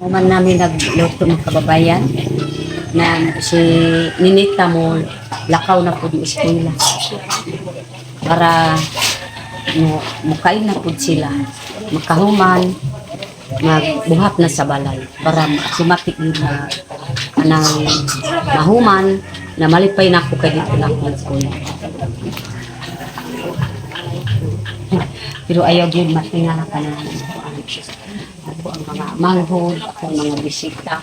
Uman namin nagluto ng kababayan. Na si Ninita mo lakaw na po di eskwela. Para mo mukain na po sila. Makahuman magbuhat na sa balay. Para sumatik na anang mahuman na malipay na ako kay dito na ako. Pero ayaw yun matingala ka na ako ang mga manghod, ako ang mga bisita.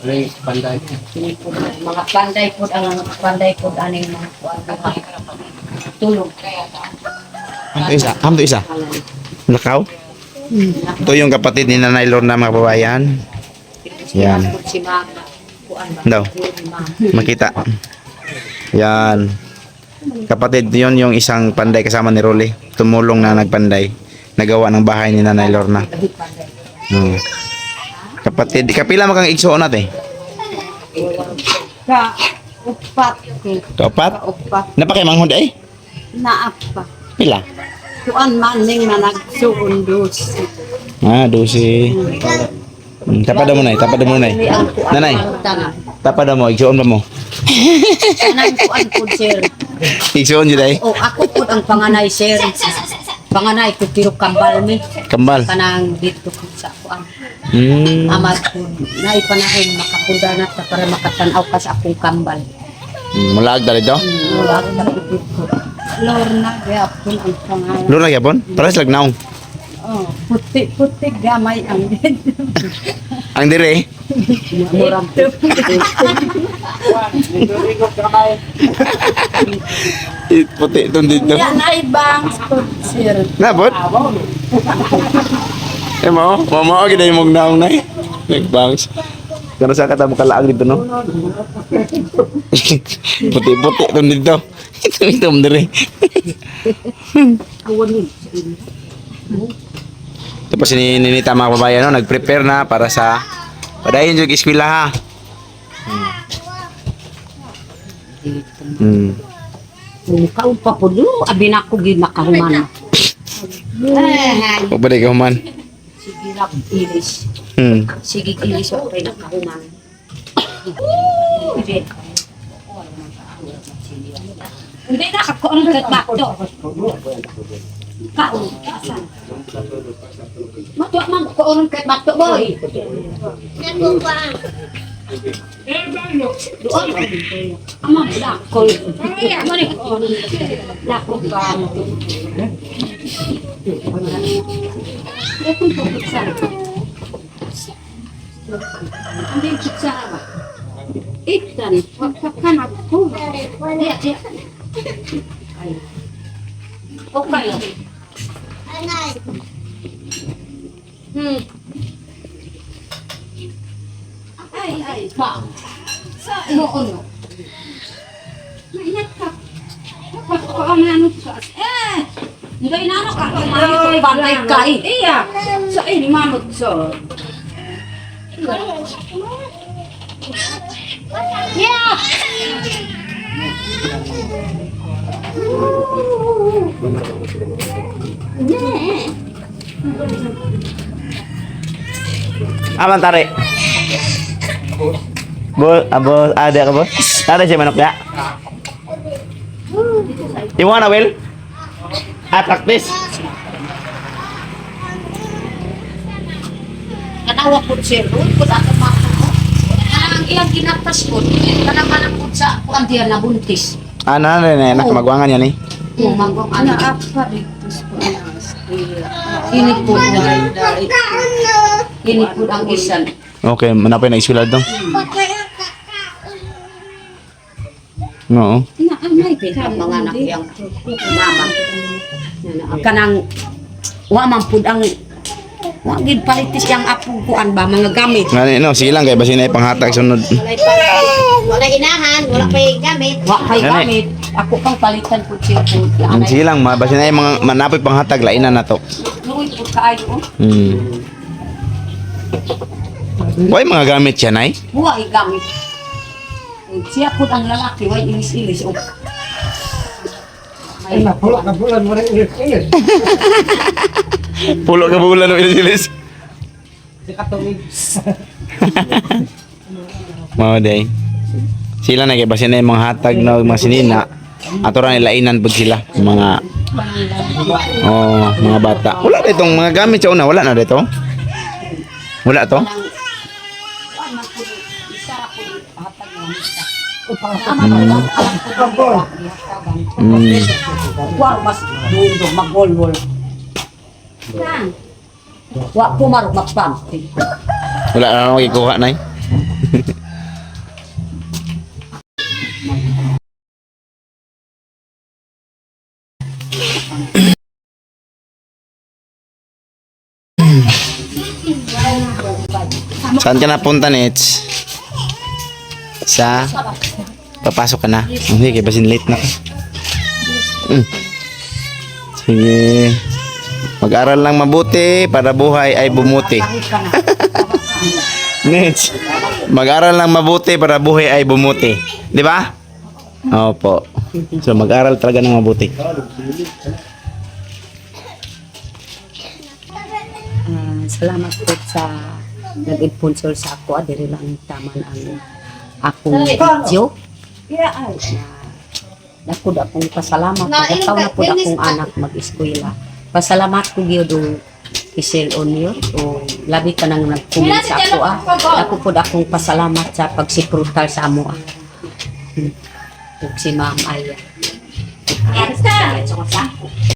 Ray, panday. Kini po, mga panday po, ang panday po, ano yung mga kuwan, mga tulog. Hamto isa. Hamto isa. Lakaw. Hmm. Ito yung kapatid ni Nanay Lorna mga kababayan. Yan. Daw. Makita. Yan. Kapatid yun yung isang panday kasama ni Rolly. Tumulong na nagpanday. Nagawa ng bahay ni Nanay Lorna. Hmm. Kapatid, kapila mo kang igsuon natin? Ka, upat. Kapat? Ka, upat. Napakimanghod ay? Naapa. Pila? Kuan man ning na nagsuon dos. Ah, dosi. Hmm, tapad mo na, tapad mo na. Nanay, tapad mo, igsuon pa mo. Kanang kuan po, sir. Igsuon yun ay. O, ako po ang panganay, sir. Panganay ko, pero kambal mi. Kambal. Kanang dito po sa kuan. Hmm. Amad po, naipanahon makapunda na ta para makatanaw ka sa akong kambal. Hmm, Mulag dali to. Wala ko na ko. Lorna, kaya po ang pangalan. Lura gyapon? Pares lag naong. Oh, puti-puti gamay ang dito. Ang dire. Murang Eh, Puti itong dito. Yan ay bangs po, sir. Nabot? Eh mo, mama gid ay mong naong nay. Nagbangs. Kano sa kata mo kalaang dito no? Puti-puti itong dito. Ito ito mo dire. Awan Tapos ni ninita mga kababayan no, nag-prepare na para sa padayon yung eskwela ha. Hmm. Kung kaon pa po do, abi na ko gid nakahuman. O ba ka man? sige lang ilis. Hmm. Sige ilis ako kay nakahuman. Hindi. Na ako ang katbakto. Kaon, kasan? Matuwa man ko ang katbakto boy. Doon. Ama lakol. Mari ko. Lakol pa. Lakol po sa. Hindi kitsa ba? Itan, pagkakanat ko. Dia, dia. Okay. Hmm. Ay, ay, pa. Sa ano, ano? Maingat ka. Pagkakananot ka. Eh! Hindi na ano ka. Kumain ko bantay ka eh. Iya. Sa ini manot sa. Yeah! Aman tarik. Bos, ah, bos ah, ada ke bos? Ada si manok ya? Di mana Will? Ah, praktis. Katawa po siya, ikot iyang ginatas ko, kanang kanang po sa kuan diya na buntis. Ano na rin, anak magwangan yan eh. Kung manggong ano. Ini po Ini po ang isan. Okay, manapay na iswila daw. No. Ka mga anak yang mama. Kanang wa man pud ang wa gid palitis yang apo kuan ba mga gamit. Ngani no, sige lang kay basin ay panghatag sunod. Walay pa, wala inahan, wala pa yung gamit. Wa Gani. gamit. Ako pang palitan pud siya po. Mm, Sige lang, ma basin ay mga manapoy panghatag lainan na to. Luoy pud kaayo. Hmm. Why mga gamit siya, nay? Wa gamit. Siya pud ang lalaki way ilis-ilis. Oh. Ay, Pula ka bulan mo rin ilis. Pulo ka bulan ng ilis Mao day. Sila na kay basin na yung mga hatag na mga sinina. Ato ra nilainan pud sila mga Oh, mga bata. Wala ditong mga gamit sa una, wala na dito. Wala to? Mm. Wa. Wa pumarok magpam. Wala na ako ikuha na Saan ka napunta, Nets? Sa... Papasok ka na. Hindi, kaya basin late na ka. Mm. Sige. Mag-aral lang mabuti para buhay ay bumuti. Nets. Mag-aral lang mabuti para buhay ay bumuti. Di ba? Opo. So mag-aral talaga ng mabuti. Ah, salamat po sa nag-sponsor sa ako. Adiri lang taman ang akong video. Na Dako da akong pasalamat. Pagkataw na po akong anak mag-eskwela. Pasalamat ko gyud o Kisel Onyo o labi ka nang nag-comment sa ako ah. Dako po akong pasalamat sa pagsiprutal sa amo ah. Hmm. Ug si Ma'am Aya.